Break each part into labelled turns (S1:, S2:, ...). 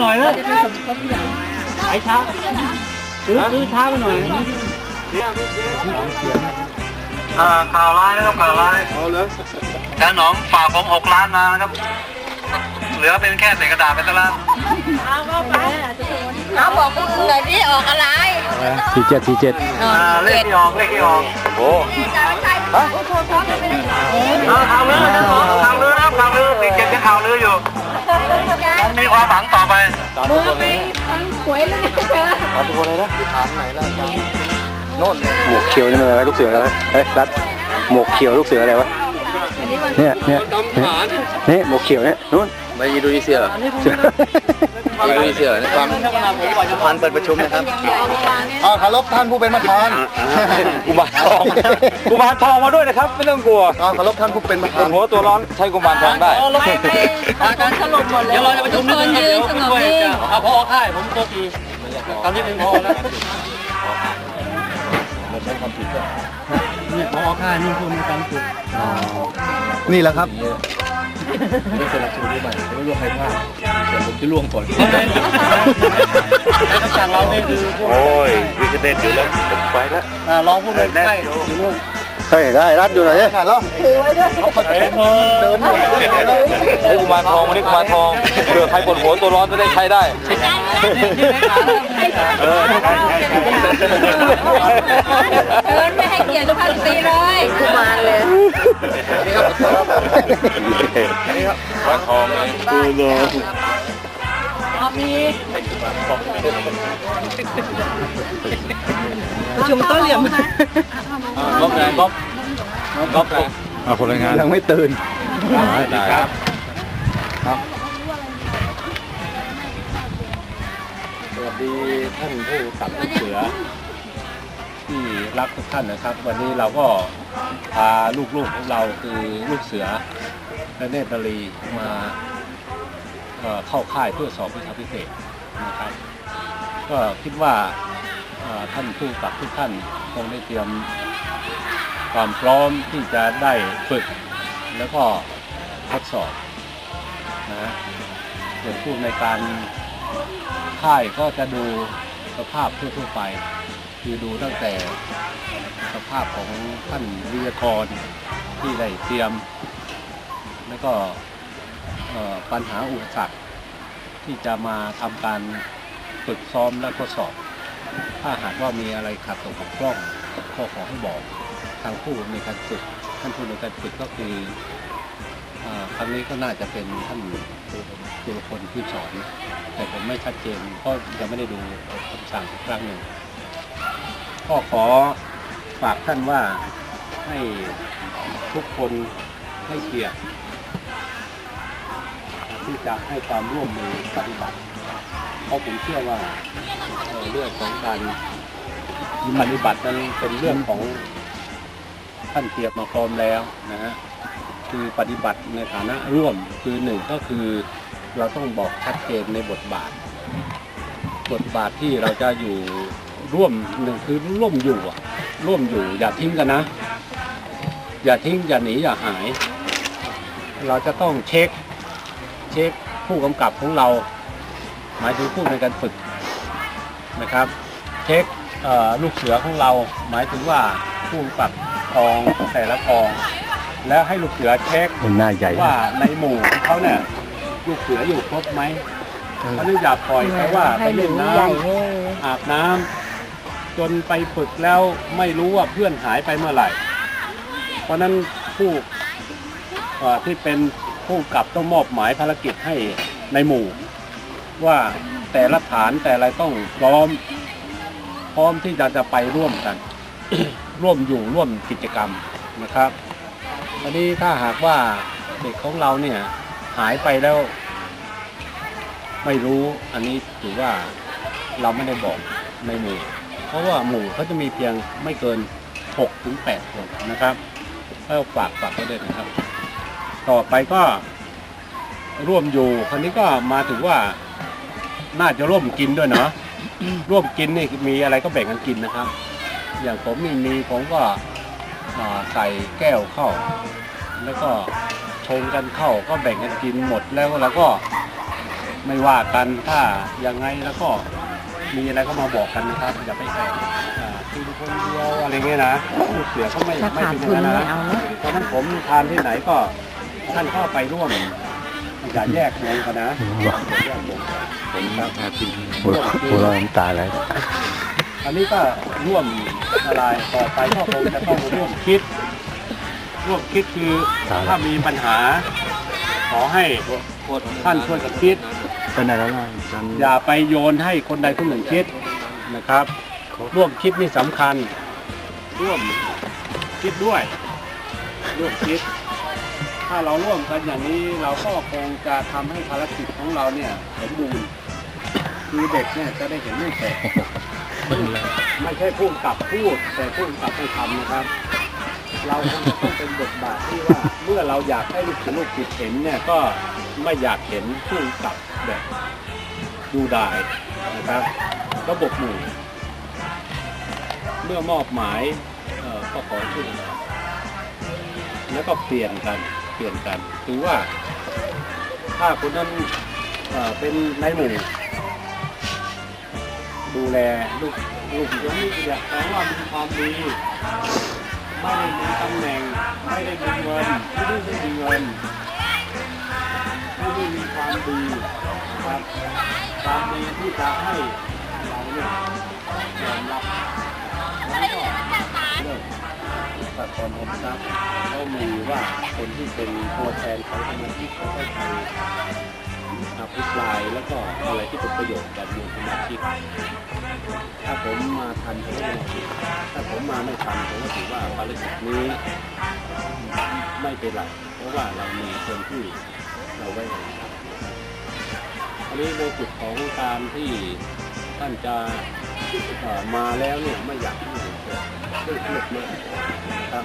S1: หน่อยนะไอ้ช้าซื้อซื้อช้าไปหน่อย
S2: อ่าข่าวร้ายนะครับข่าวร้าย
S3: เอาเลย
S2: แค่หนองฝากผมหกล้านมานะครับ เหลือเป็นแค่เศษกระดาษไปซะแล้ว
S4: เอาบอกพวกมึงหน่อยดิออกอะไร
S1: สี่เจ็ดสี่เจ็ด
S2: อ่าเลขที่ออกเลขที่ออก
S3: โอ้
S2: อ่าข่าวลือข่าวลือนะครับข่าวลือสี่เจ็ดยังข่าวลืออยู่มีความหวังต่อไป
S3: ตามทุกคนเลย
S4: หวยเลยนะ
S3: ตามทุกคนเลยนะถามไหนล่ะอาจารย์โน่นหมวกเขียวนี่มันอะไรลูกเสืออะไรเฮ้ยรัดหมวกเขียวลูกเสืออะไรวะเนี่ยเนี่ยเนี่ยหมวกเขียวเนี่ยนู้น
S5: ไปอินโดนีเซียเหรอ
S3: เสือ
S5: อินโดนีเซียเหรอเนี่ยฟังพันเปิดประชุมนะครับ
S3: อ่าคารพท่านผู้เป็นประธาน
S5: กุมารทองกุมารทองมาด้วยนะครับ ไม่ต้องกลัว
S3: อ่าคารพท่านผู้เป็นประธาน
S5: หัวตัวร้อนใช้กุมารทองได้
S4: การถล่มหมดเลย
S1: เดี๋ยวเราจะประชุม
S4: ทุกคนยืนสงบนิ่ง
S1: เอาพอค่ายผมตัวทีตอนนี้เป็นพอแล้ว เนี่ยพอค่ายนี่คือมีการฝึก
S3: นี่แหละครับ
S5: ไม่เป็นไรชูด้วยใหม่ไม่รู้ใครพลาดเดี๋ยวผมจะล่วงก่อน
S1: คำสั่งเราเนี่ยคือพวก
S5: โอ้ยวิกเตอร์อยู่แล้วผมไปแล้ว
S1: อ่ารองผู้เป็นใกล้อยู่นู่น
S3: เฮ้ยได้รัดอยู่ไหนเนี่ยแล้ว
S1: เดินหมด
S5: ไอ้กุมารทองมาได้กุมารทองเผื่อใครปวดหัวตัวร้อนจะได้ใช้ได้เออ
S4: เดินไม่ให้เกียรติพันตีเลยกุมารเลย
S5: กุมารทองเลย
S4: ชุมต้นเหลี่ยม
S5: ก๊อฟไงก๊อฟก๊อฟไง
S3: อ่าคนรายงานยังไม่ตื่น
S5: ได้ครับ
S1: สวัสดีท่านผู้สับลูกเสือ ที่รักทุกท่านนะครับ วันนี้เราก็พาลูกๆของเราคือลูกเสือและเนตรนารีมา เข้าค่ายเพื่อสอบวิชาพิเศษนะครับ ก็คิดว่าท่านผู้กับทุกท่านคงได้เตรียมความพร้อมที่จะได้ฝึก แล้วก็ทดสอบนะส่วนผู้ในการค่ายก็จะดูสภาพทั่วๆไป คือดูตั้งแต่สภาพของท่านวิทยากรที่ได้เตรียม แล้วก็ ปัญหาอุปสรรคที่จะมาทำการฝึกซ้อมและทดสอบ ถ้าหากว่ามีอะไรขัดตกบกพร่องก็ขอให้บอกทางผู้ในการฝึกท่านผู้ในการฝึกก็คือครั้งนี้ก็น่าจะเป็นท่านจุลพลที่สอน แต่ผมไม่ชัดเจนเพราะยังไม่ได้ดูคำสั่งครั้งหนึ่งก็ขอฝากท่านว่าให้ทุกคนให้เกียรติ ที่จะให้ความร่วมมือปฏิบัติ เพราะผมเชื่อว่าเรื่องของการปฏิบัตินั้นเป็นเรื่องของท่านเตรียมมาพร้อมแล้วนะฮะคือปฏิบัติในฐานะร่วมคือหนึ่งก็คือเราต้องบอกชัดเจนในบทบาท บทบาทที่เราจะอยู่ร่วมหนึ่งคือร่วมอยู่อะร่วมอยู่ อย่าทิ้งกันนะ อย่าทิ้งอย่าหนีอย่าหาย เราจะต้องเช็ค ช็คผู้กำกับของเรา หมายถึงผู้ในการฝึกนะครับ เช็คเอ่อลูกเสือของเรา หมายถึงว่าผู้กำกับกองแต่ละกอง แล้วให้ลูกเสือเช็ค
S3: หน้าใหญ่
S1: ว่าในหมู่ของเขาเนี่ยลูกเสืออยู่ครบไหมเขาไม่อย่าปล่อยเขาว่าไปเล่นน้ำอาบน้ำจนไปฝึกแล้วไม่รู้ว่าเพื่อนหายไปเมื่อไหร่ เพราะฉะนั้นผู้เอ่อที่เป็น ผู้กับต้องมอบหมายภารกิจให้ในหมู่ ว่าแต่ละฐานแต่อะไรต้องพร้อม พร้อมที่จะจะไปร่วมกัน ร่วมอยู่ร่วมกิจกรรมนะครับอันนี้ถ้าหากว่าเด็กของเราเนี่ยหายไปแล้ว ไม่รู้อันนี้ถือว่าเราไม่ได้บอกในหมู่ เพราะว่าหมู่เขาจะมีเพียงไม่เกิน6ถึง8คนนะครับก็ฝากฝากไว้ด้วยนะครับ ต่อไปก็ร่วมอยู่คราวนี้ก็มาถึงว่าน่าจะร่วมกินด้วยเนาะร่วมกินนี่มีอะไรก็แบ่งกันกินนะครับ อย่างผมมีมีผมก็อ่าใส่แก้วเข้า แล้วก็ชงกันเข้าก็แบ่งกันกินหมดแล้วเราก็ไม่ว่ากันถ้ายังไงแล้วก็มีอะไรก็มาบอกกันนะครับอย่าไปแอบอ่ากินคนเดียวอะไรเงี้ยนะลูกเสือก็ไม่
S4: ถ้า
S1: ไม่
S4: ขาด
S1: เป็นอ
S4: ทุน
S1: ย่างนั้น
S4: ไม่
S1: นะ
S4: เอาเนาะ
S1: เพราะฉะนั้นผมทานที่ไหนก็ ท่านเข้าไปร่วมอย่าแยกวงกันนะอย่าแยกวงผมครับ
S3: หัวเราะน้ำตาไหล
S1: อันนี้ก็ร่วมอะไรต่อไปก็คงจะต้องร่วมคิด ร่วมคิดคือถ้ามีปัญหา ขอให้ท่านช่วยกันคิด
S3: เป็นไหนแล้วล่ะ
S1: อย่าไปโยนให้คนใดคนหนึ่งคิดนะครับ ร่วมคิดนี่สำคัญ ร่วมคิดด้วย ร่วมคิด ถ้าเราร่วมกันอย่างนี้เราก็คงจะทำให้ภารกิจของเราเนี่ยสมบูรณ์คือเด็กเนี่ยจะได้เห็นไม่แตกไม่ใช่พูดกับพูด แต่พูดกับไม่ทำนะครับ เราคงจะต้องเป็นบทบาทที่ว่าเมื่อเราอยากให้ลูกศิษย์ลูกศิษย์เห็นเนี่ยก็ไม่อยากเห็นผู้กับแบบดูได้นะครับระบบหมู่เมื่อมอบหมายเอ่อก็ขอช่วยเหลือแล้วก็เปลี่ยนกัน เปลี่ยนกัน คือว่าถ้าคนนั้นเป็นนายหมู่ดูแลลูกลูกคนนี้อยากแต่ว่ามีความดีไม่ได้มีตำแหน่งไม่ได้มีเงินไม่ได้มีเงินไม่ได้มีความดีนะครับความดีที่จะให้เราเนี่ยยอมรับแล้วก็ ตัดตอนผมทรัพย์ก็มีว่าคนที่เป็นตัวแทนของสมาชิกเขาก็ไปอภิปรายแล้วก็อะไรที่เป็นประโยชน์กับมู่สมาชิกถ้าผมมาทันผมก็ไม่ผิดถ้าผมมาไม่ทันผมก็ถือว่าภารกิจนี้ไม่เป็นไรเพราะว่าเรามีคนที่เราไว้ใจอันนี้ในจุดของการที่ท่านจะมาแล้วเนี่ยไม่อยากให้ เกิดเรื่องเครียดมากนะครับ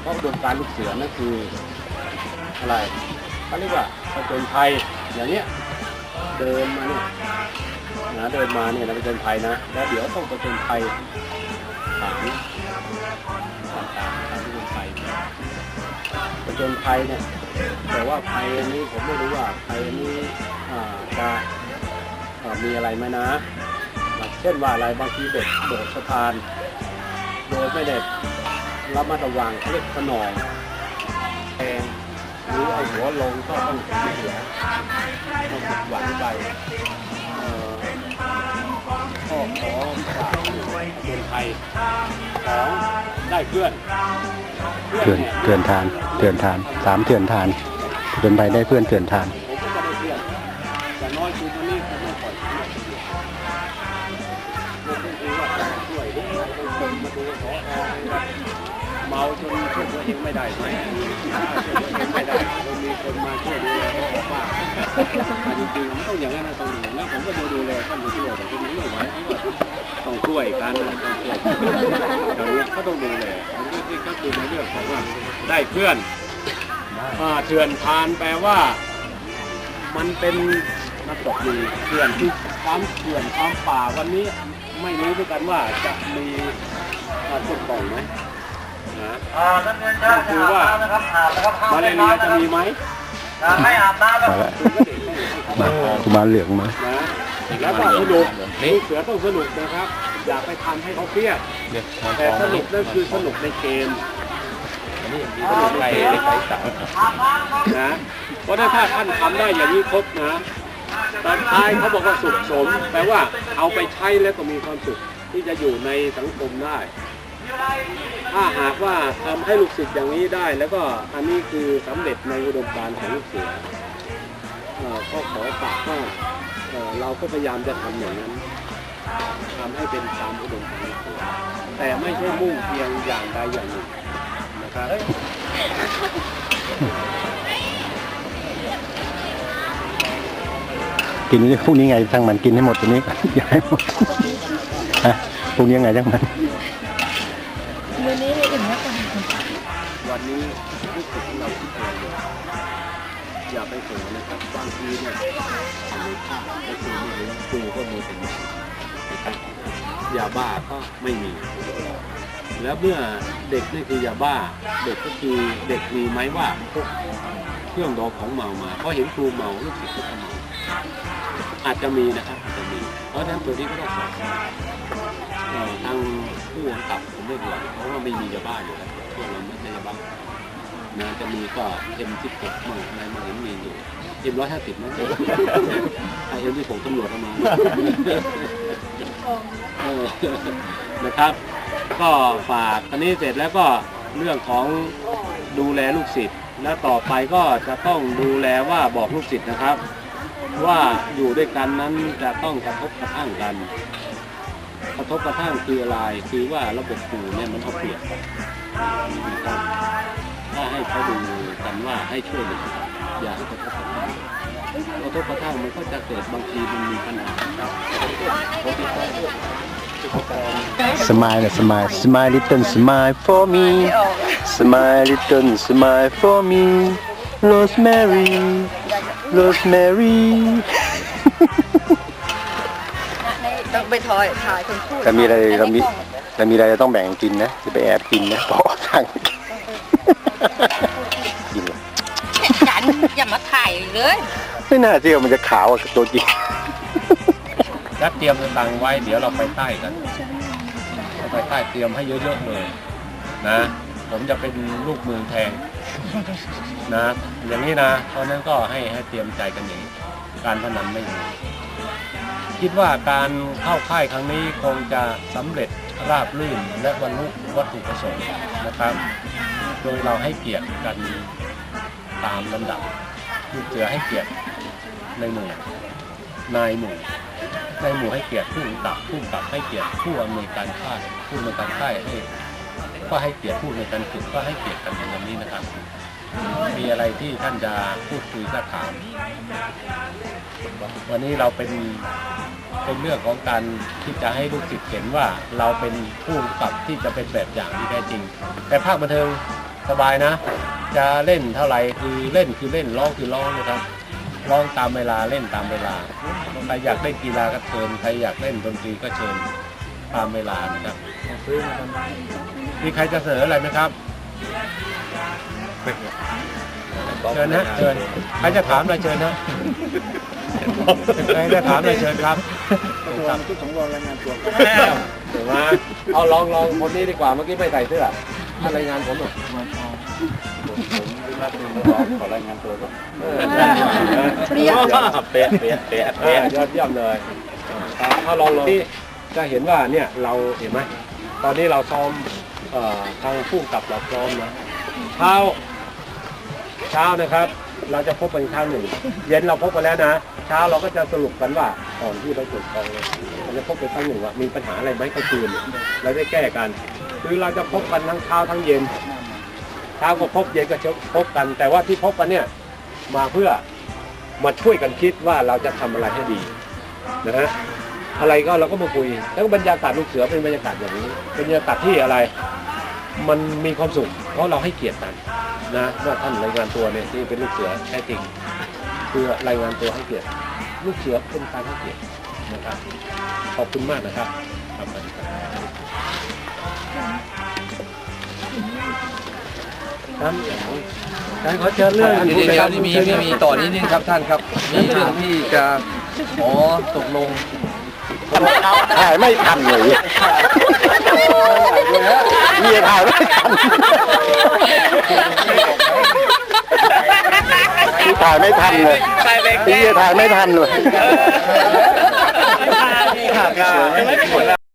S1: เพราะอุดมการลูกเสือนั่นคืออะไรเขาเรียกว่าผจญภัยอย่างเนี้ยเดินมาเนี่ยนะเดินมาเนี่ยนะไปจนภัยนะแล้วเดี๋ยวต้องไปจนภัยฐานต่างๆทางที่เป็นภัยไปจนภัยเนี่ยแต่ว่าภัยอันนี้ผมไม่รู้ว่าภัยอันนี้จะมีอะไรไหมนะ เช่นว่าอะไรบางทีเด็กโดดสะพาน โดยไม่ได้ระมัดระวังเขาเรียกขนองแทงหรือเอาหัวลงก็ต้องเสียต้องผิดหวังไปเอ่อขอฝากเตือนภัยของได้เพื่อน
S3: เถื่อนเถื่อนทานเถื่อนทานสามเถื่อนทานเถื่อนไปได้เพื่อนเถื่อนทาน
S1: ได้ไหมช่วยตัวเองไม่ได้มันมีคนมาช่วยดูแลเขาบอกว่าจริงๆมันต้องอย่างนั้นนะตรงนี้แล้วผมก็จะดูแลท่านผู้ช่วยแต่คนนี้ไม่ไหวต้องช่วยกันต้องช่วยตรงนี้ก็ต้องดูแลมันก็คือก็คือในเรื่องของว่าได้เพื่อนอ่าเถื่อนทานแปลว่า มันเป็นนักตกมีเถื่อนที่ความเถื่อนความป่าวันนี้ไม่รู้ด้วยกันว่าจะมีการตกต่อไหม นะ
S2: อ่าท่านเรียนเชิญ
S1: คือว่า
S2: นะครับอาบนะครับ
S1: มาเลเรียจะมีไหม
S2: ไม่อาบน้ำนะ
S3: มาแล้ว
S1: คุณก็เด็กไม่ให้เข้า
S3: มา
S1: มา
S3: กุมารเหลืองมา
S1: นะแล้วก็สนุกนี่เสือต้องสนุกนะครับ อย่าไปทำให้เขาเครียดแต่สนุกนั่นคือสนุกในเกมสนุกในเกมนะเพราะถ้าท่านทำได้อย่างนี้ครบนะตอนท้ายเขาบอกว่าสุขสมแปลว่าเอาไปใช้แล้วก็มีความสุขที่จะอยู่ในสังคมได้ ถ้าหากว่าทำให้ลูกศิษย์อย่างนี้ได้ แล้วก็อันนี้คือสำเร็จในอุดมการณ์ของลูกเสือเอ่อก็ขอฝากว่าเราก็พยายามจะทำอย่างนั้นทำให้เป็นตามอุดมการณ์ลูกเสือแต่ไม่ใช่มุ่งเพียงอย่างใดอย่างหนึ่งนะครับ
S3: กินพรุ่งนี้ไงทั้งมันกินให้หมดตัวนี้อย่าให้หมดฮะพรุ่งนี้ไงทั้งมัน
S4: อ
S1: ย่าไปเผลอนะครับบางทีเนี่ยในภาพก็คือไม่เห็นดูก็มีเป็นนะครับยาบ้าก็ไม่มี แล้วเมื่อเด็กนี่คือยาบ้า เด็กก็คือเด็กมีไหมว่าพวกเครื่องดองของเมามาเพราะเห็นครูเมาลูกศิษย์ก็เมาอาจจะมีนะครับอาจจะมี เพราะฉะนั้นตัวนี้ก็ต้องสอบเอ่อทางผู้กำกับผมไม่ห่วงเพราะว่าไม่มียาบ้าอยู่แล้วพวกเราไม่ใช่ยาบ้า นะจะมีก็เอ็มสิบหกมั่งอะไรมั่งเห็นมีอยู่เอ็มร้อยห้าสิบมั้งไอเอ็มที่ผมตำรวจเอามาเออนะครับ ก็ฝากอันนี้เสร็จแล้วก็เรื่องของดูแลลูกศิษย์และต่อไปก็จะต้องดูแลว่าบอกลูกศิษย์นะครับ ว่าอยู่ด้วยกันนั้นจะต้องกระทบกระทั่งกัน กระทบกระทั่งคืออะไรคือว่าระบบปู่เนี่ยมันเอาเปรียบกันนะครับ ถ้าให้เขาดูกันว่าให้ช่วยเหลือกันอย่าให้กระทบกระทั่งกระทบกระทั่งมันก็จะเกิดบางทีมันมีปัญหาครับ
S3: smile นะ smile smile little smile for me smile little smile for me Rosemary Rosemary
S4: ต้องไปถอยถ่ายคนพูด
S3: แต่มีอะไรเรามีเรามีอะไรจะต้องแบ่งกินนะจะไปแอบกินนะบอกทาง เลย ไม่น่าเชื่อมันจะขาวกว่าตัวจริง
S1: แล้วเตรียมสตังค์ไว้เดี๋ยวเราไปใต้กันเราไปใต้เตรียมให้เยอะๆเลยนะ ผมจะเป็นลูกมือแทงนะ อย่างนี้นะเพราะฉะนั้นก็ให้ให้เตรียมใจกันอย่างนี้การพนันไม่มีคิดว่าการเข้าค่ายครั้งนี้คงจะสำเร็จราบรื่นและบรรลุวัตถุประสงค์นะครับ โดยเราให้เกียรติกันตามลำดับ ลูกเสือให้เกียรติในหมู่นายหมู่ในหมู่ให้เกียรติผู้กำกับผู้กำกับให้เกียรติผู้อำนวยการค่ายผู้อำนวยการค่ายให้ก็ให้เกียรติผู้อำนวยการฝึกก็ให้เกียรติกันอย่างนี้นะครับ มีอะไรที่ท่านจะพูดคุยก็ถาม วันนี้เราเป็นเป็นเรื่องของการที่จะให้ลูกศิษย์เห็นว่าเราเป็นผู้กำกับที่จะเป็นแบบอย่างที่แท้จริง แต่ภาคบันเทิง สบายนะ จะเล่นเท่าไหร่คือเล่นคือเล่นร้องคือร้องนะครับร้องตามเวลาเล่นตามเวลาใครอยากเล่นกีฬาก็เชิญใครอยากเล่นดนตรีก็เชิญตามเวลานะครับมีใครจะเสนออะไรไหมครับเชิญนะเชิญใครจะถามอะไรเชิญนะใครจะถามอะไรเชิญครับครับทุกสมรรายงานตัวมาเอาลองลองคนนี้ดีกว่าเมื่อกี้ไม่ใส่เสื้อ ท่ารายงานผมหน่อยผมรับเป็นนักร้องขอรายงานตัวก่อนเออ
S4: เปรี้ยว
S1: เป๊ะเป๊ะเป๊ะเป๊ะยอดเยี่ยมเลยถ้าลองที่จะเห็นว่าเนี่ยเราเห็นไหมตอนนี้เราซ้อมทางผู้กับเราซ้อมนะเช้าเช้านะครับ เราจะพบกันครั้งหนึ่ง เย็นเราพบกันแล้วนะเช้าเราก็จะสรุปกันว่าก่อนที่เราจุดกองเราจะพบกันครั้งหนึ่งว่ามีปัญหาอะไรไหมกลางคืนเราได้แก้กัน คือเราจะพบกันทั้งเช้าทั้งเย็นเช้าก็พบเย็นก็พบกัน แต่ว่าที่พบกันเนี่ยมาเพื่อมาช่วยกันคิดว่าเราจะทำอะไรให้ดีนะฮะอะไรก็เราก็มาคุย แล้วบรรยากาศลูกเสือเป็นบรรยากาศอย่างนี้เป็นบรรยากาศที่อะไร มันมีความสุข เพราะเราให้เกียรติกันนะว่าท่านรายงานตัวเนี่ยที่เป็นลูกเสือแท้จริงคือรายงานตัวให้เกียรติ ลูกเสือเป็นการให้เกียรตินะครับขอบคุณมากนะครับ ครับการขอเชิญเรื่อง
S5: เดี๋ยวเดี๋ยวนี่มีมีมีต่อนิดนึงครับท่านครับ มีเรื่องที่จะขอตกลง
S3: ถ่ายไม่ทันเลยมีถ่ายไม่ทันพี่ถ่ายไม่ทันเลยพี่ถ่ายไม่ทันเลย
S5: ม่ขาดงาน